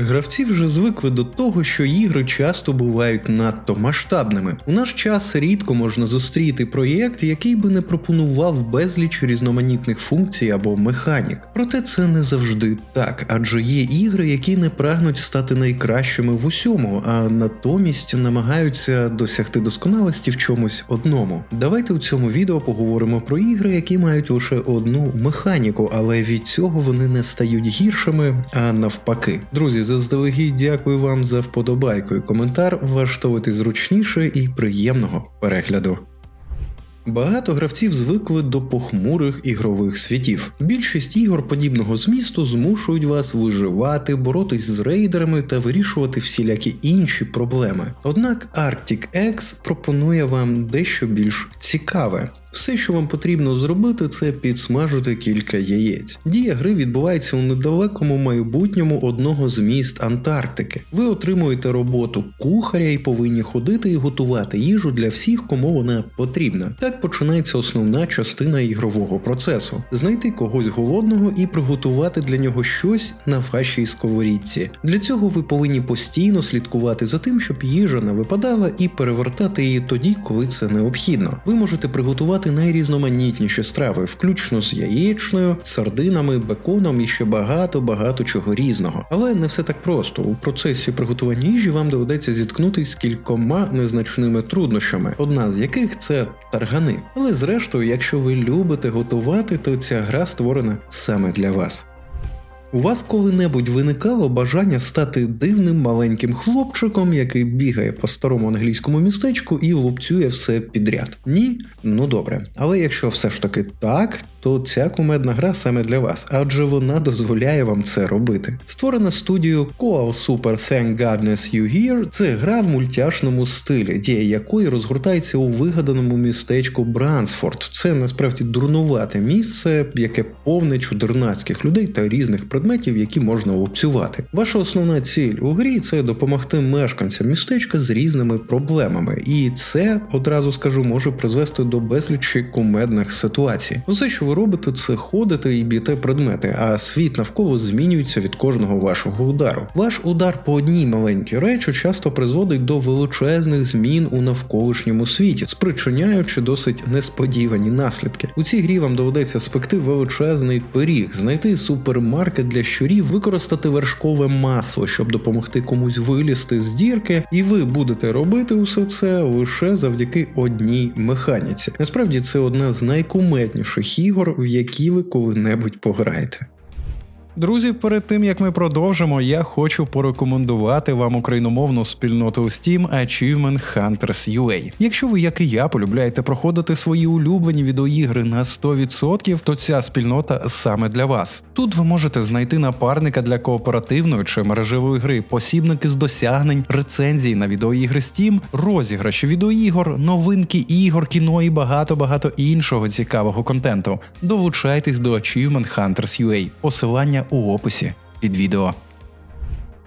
Гравці вже звикли до того, що ігри часто бувають надто масштабними. У наш час рідко можна зустріти проєкт, який би не пропонував безліч різноманітних функцій або механік. Проте це не завжди так, адже є ігри, які не прагнуть стати найкращими в усьому, а натомість намагаються досягти досконалості в чомусь одному. Давайте у цьому відео поговоримо про ігри, які мають лише одну механіку, але від цього вони не стають гіршими, а навпаки. Друзі, заздалегідь дякую вам за вподобайку і коментар. Влаштовуйте зручніше і приємного перегляду. Багато гравців звикли до похмурих ігрових світів. Більшість ігор подібного змісту змушують вас виживати, боротись з рейдерами та вирішувати всілякі інші проблеми. Однак Arctic X пропонує вам дещо більш цікаве. Все, що вам потрібно зробити, це підсмажити кілька яєць. Дія гри відбувається у недалекому майбутньому одного з міст Антарктики. Ви отримуєте роботу кухаря і повинні ходити і готувати їжу для всіх, кому вона потрібна. Так починається основна частина ігрового процесу: знайти когось голодного і приготувати для нього щось на вашій сковорідці. Для цього ви повинні постійно слідкувати за тим, щоб їжа не випадала, і перевертати її тоді, коли це необхідно. Ви можете приготувати найрізноманітніші страви, включно з яєчною, сардинами, беконом і ще багато багато чого різного. Але не все так просто. У процесі приготування їжі вам доведеться зіткнутися з кількома незначними труднощами, одна з яких це таргани. Але зрештою, якщо ви любите готувати, то ця гра створена саме для вас. У вас коли-небудь виникало бажання стати дивним маленьким хлопчиком, який бігає по старому англійському містечку і лупцює все підряд? Ні? Ну добре. Але якщо все ж таки так, то ця кумедна гра саме для вас, адже вона дозволяє вам це робити. Створена студією Koal Super Thank Goodness You Here, це гра в мультяшному стилі, дія якої розгортається у вигаданому містечку Брансфорд. Це насправді дурнувате місце, яке повне чудернацьких людей та різних предметів, які можна лупцювати. Ваша основна ціль у грі це допомогти мешканцям містечка з різними проблемами, і це одразу скажу може призвести до безлічі кумедних ситуацій. Усе, що ви робите, це ходите і б'єте предмети, а світ навколо змінюється від кожного вашого удару. Ваш удар по одній маленькій речі часто призводить до величезних змін у навколишньому світі, спричиняючи досить несподівані наслідки. У цій грі вам доведеться спекти величезний пиріг, знайти супермаркет для щурів, використати вершкове масло, щоб допомогти комусь вилізти з дірки, і ви будете робити усе це лише завдяки одній механіці. Насправді це одна з найкуметніших ігор, в які ви коли-небудь пограєте. Друзі, перед тим як ми продовжимо, я хочу порекомендувати вам україномовну спільноту Steam Achievement Hunters UA. Якщо ви, як і я, полюбляєте проходити свої улюблені відеоігри на 100%, то ця спільнота саме для вас. Тут ви можете знайти напарника для кооперативної чи мережевої гри, посібники з досягнень, рецензії на відеоігри Steam, розіграші відеоігор, новинки ігор, кіно і багато багато іншого цікавого контенту. Долучайтесь до Achievement Hunters UA. Посилання у описі під відео.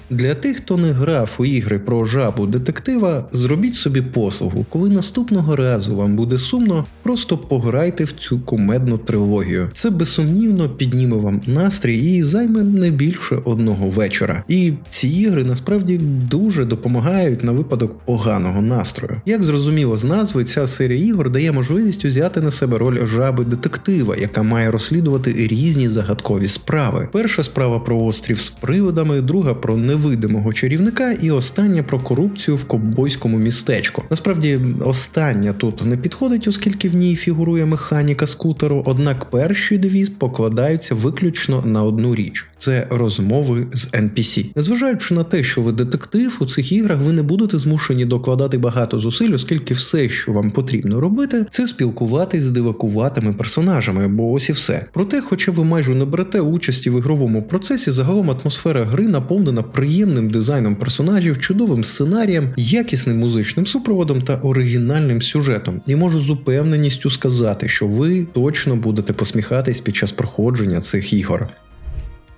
Для тих, хто не грав у ігри про жабу детектива, зробіть собі послугу. Коли наступного разу вам буде сумно, просто пограйте в цю кумедну трилогію. Це безсумнівно підніме вам настрій і займе не більше одного вечора. І ці ігри насправді дуже допомагають на випадок поганого настрою. Як зрозуміло з назви, ця серія ігор дає можливість взяти на себе роль жаби детектива, яка має розслідувати різні загадкові справи. Перша справа про острів з привидами, друга про невидимого чарівника, і остання про корупцію в ковбойському містечку. Насправді, остання тут не підходить, оскільки в ній фігурує механіка скутеру. Однак перші дві покладаються виключно на одну річ: це розмови з NPC. Незважаючи на те, що ви детектив, у цих іграх ви не будете змушені докладати багато зусиль, оскільки все, що вам потрібно робити, це спілкуватись з дивакуватими персонажами, бо ось і все. Проте, хоча ви майже не берете участі в ігровому процесі, загалом атмосфера гри наповнена приємним дизайном персонажів, чудовим сценарієм, якісним музичним супроводом та оригінальним сюжетом. І можу з упевненістю сказати, що ви точно будете посміхатись під час проходження цих ігор.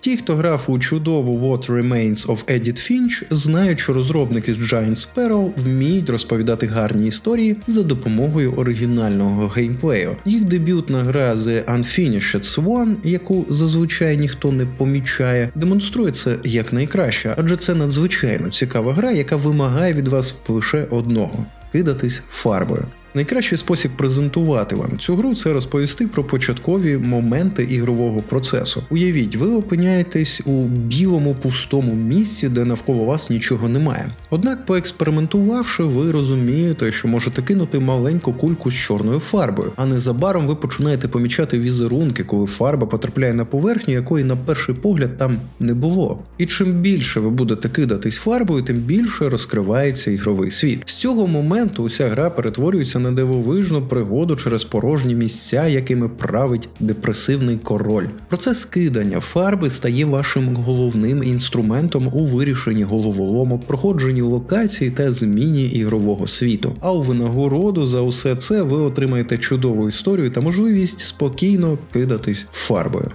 Ті, хто грав у чудову What Remains of Edith Finch, знають, що розробники з Giant Sparrow вміють розповідати гарні історії за допомогою оригінального геймплею. Їх дебютна гра The Unfinished Swan, яку зазвичай ніхто не помічає, демонструє це як найкраще, адже це надзвичайно цікава гра, яка вимагає від вас лише одного кидатись фарбою. Найкращий спосіб презентувати вам цю гру це розповісти про початкові моменти ігрового процесу. Уявіть, ви опиняєтесь у білому пустому місці, де навколо вас нічого немає. Однак, поекспериментувавши, ви розумієте, що можете кинути маленьку кульку з чорною фарбою, а незабаром ви починаєте помічати візерунки, коли фарба потрапляє на поверхню, якої на перший погляд там не було. І чим більше ви будете кидатись фарбою, тим більше розкривається ігровий світ. З цього моменту уся гра перетворюється на дивовижну пригоду через порожні місця, якими править депресивний король. Процес кидання фарби стає вашим головним інструментом у вирішенні головоломок, проходженні локацій та зміні ігрового світу. А у винагороду за усе це ви отримаєте чудову історію та можливість спокійно кидатись фарбою.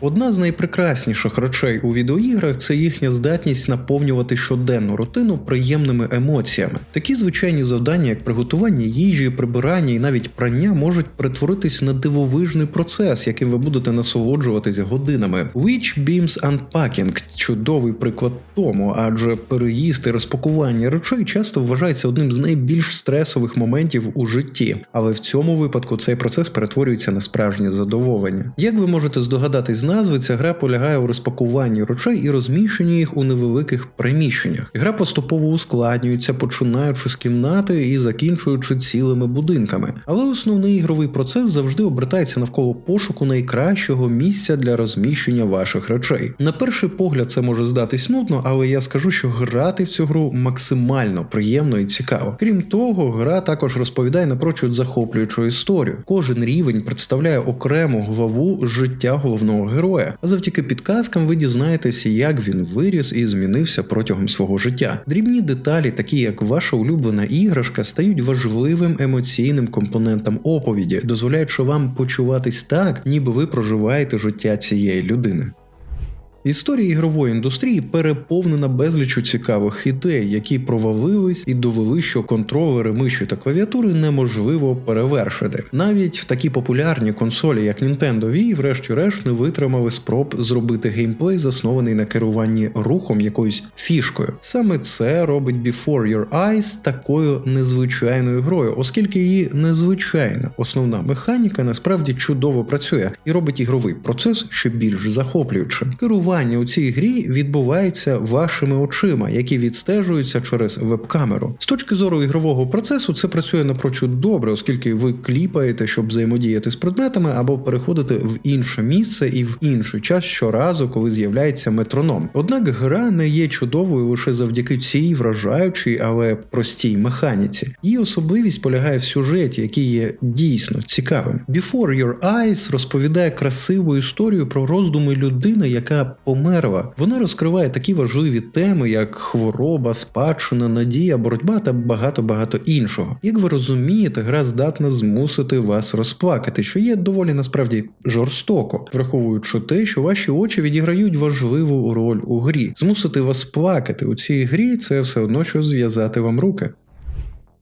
Одна з найпрекрасніших речей у відеоіграх це їхня здатність наповнювати щоденну рутину приємними емоціями. Такі звичайні завдання, як приготування їжі, прибирання і навіть прання, можуть перетворитись на дивовижний процес, яким ви будете насолоджуватися годинами. Witch Beams Unpacking – чудовий приклад тому, адже переїзд і розпакування речей часто вважається одним з найбільш стресових моментів у житті, але в цьому випадку цей процес перетворюється на справжнє задоволення. Як ви можете здогадатись назви, ця гра полягає у розпакуванні речей і розміщенні їх у невеликих приміщеннях. Гра поступово ускладнюється, починаючи з кімнати і закінчуючи цілими будинками. Але основний ігровий процес завжди обертається навколо пошуку найкращого місця для розміщення ваших речей. На перший погляд це може здатись нудно, але я скажу, що грати в цю гру максимально приємно і цікаво. Крім того, гра також розповідає напрочуд захоплюючу історію. Кожен рівень представляє окрему главу життя головного героя. А завдяки підказкам ви дізнаєтеся, як він виріс і змінився протягом свого життя. Дрібні деталі, такі як ваша улюблена іграшка, стають важливим емоційним компонентом оповіді, дозволяючи вам почуватись так, ніби ви проживаєте життя цієї людини. Історія ігрової індустрії переповнена безлічу цікавих ідей, які провалились і довели, що контролери миші та клавіатури неможливо перевершити. Навіть в такі популярні консолі, як Nintendo Wii, врешті-решт не витримали спроб зробити геймплей, заснований на керуванні рухом якоюсь фішкою. Саме це робить Before Your Eyes такою незвичайною грою, оскільки її незвичайна основна механіка насправді чудово працює і робить ігровий процес ще більш захоплюючим. Керування у цій грі відбувається вашими очима, які відстежуються через веб-камеру. З точки зору ігрового процесу, це працює напрочуд добре, оскільки ви кліпаєте, щоб взаємодіяти з предметами або переходити в інше місце і в інший час щоразу, коли з'являється метроном. Однак гра не є чудовою лише завдяки цій вражаючій, але простій механіці. Її особливість полягає в сюжеті, який є дійсно цікавим. Before Your Eyes розповідає красиву історію про роздуми людини, яка померла. Вона розкриває такі важливі теми, як хвороба, спадщина, надія, боротьба та багато багато іншого. Як ви розумієте, гра здатна змусити вас розплакати, що є доволі насправді жорстоко, враховуючи те, що ваші очі відіграють важливу роль у грі. Змусити вас плакати у цій грі це все одно, що зв'язати вам руки.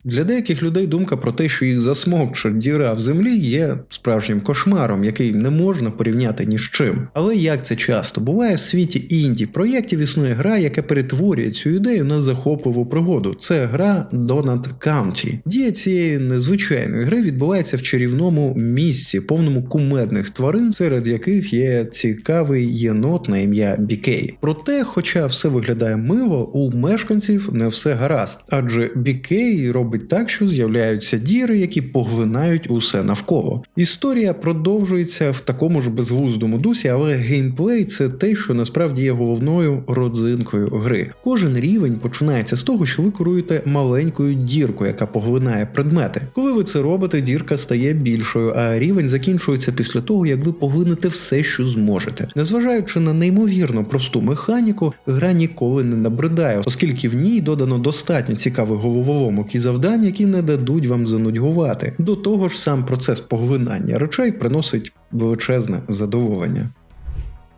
Для деяких людей думка про те, що їх засмокче діра в землі, є справжнім кошмаром, який не можна порівняти ні з чим. Але як це часто буває в світі інді проєктів існує гра, яка перетворює цю ідею на захопливу пригоду. Це гра Donut County. Дія цієї незвичайної гри відбувається в чарівному місці, повному кумедних тварин, серед яких є цікавий єнот на ім'я Бікей. Проте, хоча все виглядає мило, у мешканців не все гаразд, адже Бікей робить робить так, що з'являються діри, які поглинають усе навколо. Історія продовжується в такому ж безглуздому дусі, але геймплей це те, що насправді є головною родзинкою гри. Кожен рівень починається з того, що ви керуєте маленькою діркою, яка поглинає предмети. Коли ви це робите, дірка стає більшою, а рівень закінчується після того, як ви поглинете все, що зможете. Незважаючи на неймовірно просту механіку, гра ніколи не набридає, оскільки в ній додано достатньо цікавих головоломок і завдань завдань, які не дадуть вам занудьгувати. До того ж, сам процес поглинання речей приносить величезне задоволення.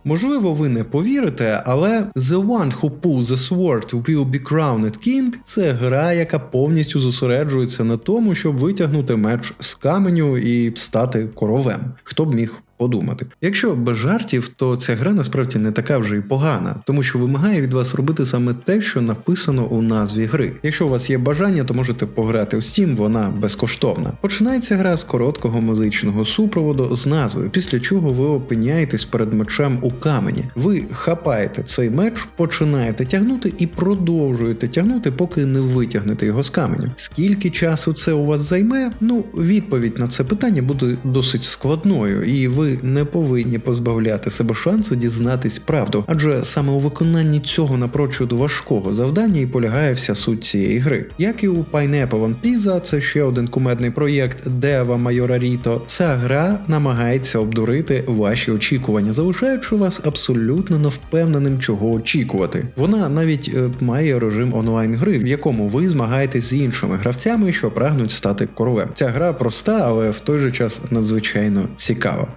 Можливо, ви не повірите, але The One Who Pulls the Sword Will Be Crowned King це гра, яка повністю зосереджується на тому, щоб витягнути меч з каменю і стати королем. Хто б міг подумати. Якщо без жартів, то ця гра насправді не така вже й погана, тому що вимагає від вас робити саме те, що написано у назві гри. Якщо у вас є бажання, то можете пограти у Steam, вона безкоштовна. Починається гра з короткого музичного супроводу з назвою, після чого ви опиняєтесь перед мечем у камені. Ви хапаєте цей меч, починаєте тягнути і продовжуєте тягнути, поки не витягнете його з каменю. Скільки часу це у вас займе? Ну, відповідь на це питання буде досить складною, і ви не повинні позбавляти себе шансу дізнатись правду, адже саме у виконанні цього напрочуд важкого завдання і полягає вся суть цієї гри. Як і у Pineapple on Pizza, це ще один кумедний проєкт Дева Майора Ріто. Ця гра намагається обдурити ваші очікування, залишаючи вас абсолютно невпевненим, чого очікувати. Вона навіть е, має режим онлайн гри, в якому ви змагаєтесь з іншими гравцями, що прагнуть стати королем. Ця гра проста, але в той же час надзвичайно цікава.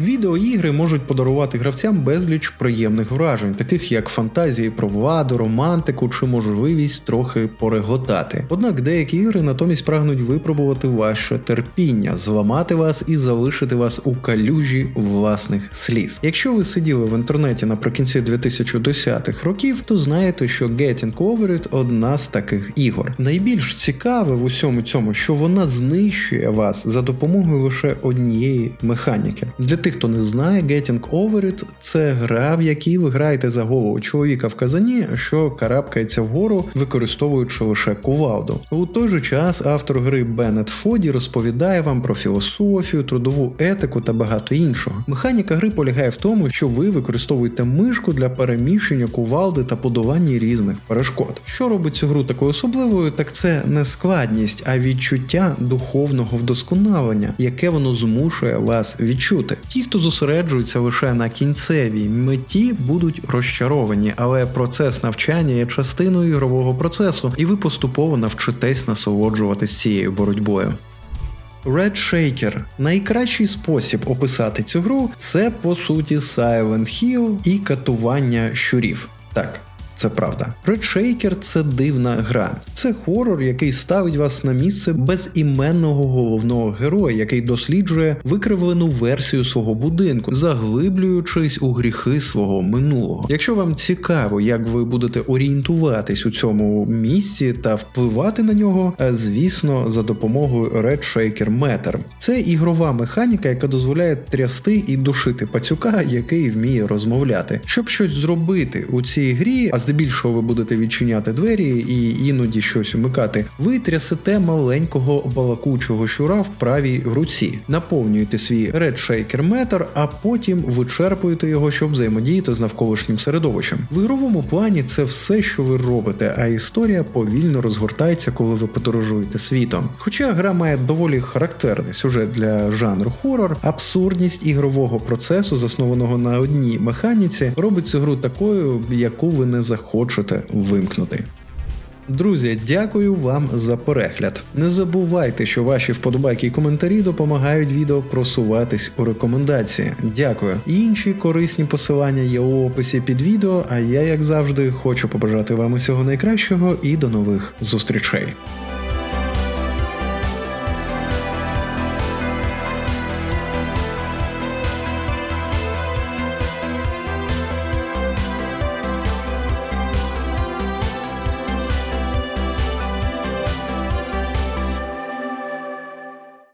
Відеоігри можуть подарувати гравцям безліч приємних вражень, таких як фантазії про владу, романтику чи можливість трохи пореготати. Однак деякі ігри натомість прагнуть випробувати ваше терпіння, зламати вас і залишити вас у калюжі власних сліз. Якщо ви сиділи в інтернеті наприкінці 2010-х років, то знаєте, що Getting Over It – одна з таких ігор. Найбільш цікаве в усьому цьому, що вона знищує вас за допомогою лише однієї механіки. Для тих, хто не знає, Getting Over It – це гра, в якій ви граєте за голову чоловіка в казані, що карабкається вгору, використовуючи лише кувалду. У той же час автор гри Беннет Фоді розповідає вам про філософію, трудову етику та багато іншого. Механіка гри полягає в тому, що ви використовуєте мишку для переміщення кувалди та подолання різних перешкод. Що робить цю гру такою особливою, так це не складність, а відчуття духовного вдосконалення, яке воно змушує вас відчути. Ті, хто зосереджується лише на кінцевій меті, будуть розчаровані, але процес навчання є частиною ігрового процесу, і ви поступово навчитесь насолоджуватись цією боротьбою. Red Shaker – найкращий спосіб описати цю гру це по суті Silent Hill і катування щурів. Так. Це правда. Shaker – це дивна гра. Це хорор, який ставить вас на місце безіменного головного героя, який досліджує викривлену версію свого будинку, заглиблюючись у гріхи свого минулого. Якщо вам цікаво, як ви будете орієнтуватись у цьому місці та впливати на нього, е, звісно, за допомогою Red Shaker Meter. Це ігрова механіка, яка дозволяє трясти і душити пацюка, який вміє розмовляти. Щоб щось зробити у цій грі, а здебільшого ви будете відчиняти двері і іноді щось умикати, ви трясете маленького балакучого щура в правій руці, наповнюєте свій Shaker Meter, а потім вичерпуєте його, щоб взаємодіяти з навколишнім середовищем. В ігровому плані це все, що ви робите, а історія повільно розгортається, коли ви подорожуєте світом. Хоча гра має доволі характерний сюжет для жанру хорор, абсурдність ігрового процесу, заснованого на одній механіці, робить цю гру такою, яку ви не захочете вимкнути. Друзі, дякую вам за перегляд. Не забувайте, що ваші вподобайки і коментарі допомагають відео просуватись у рекомендації. Дякую. Інші корисні посилання є у описі під відео. А я, як завжди, хочу побажати вам усього найкращого і до нових зустрічей.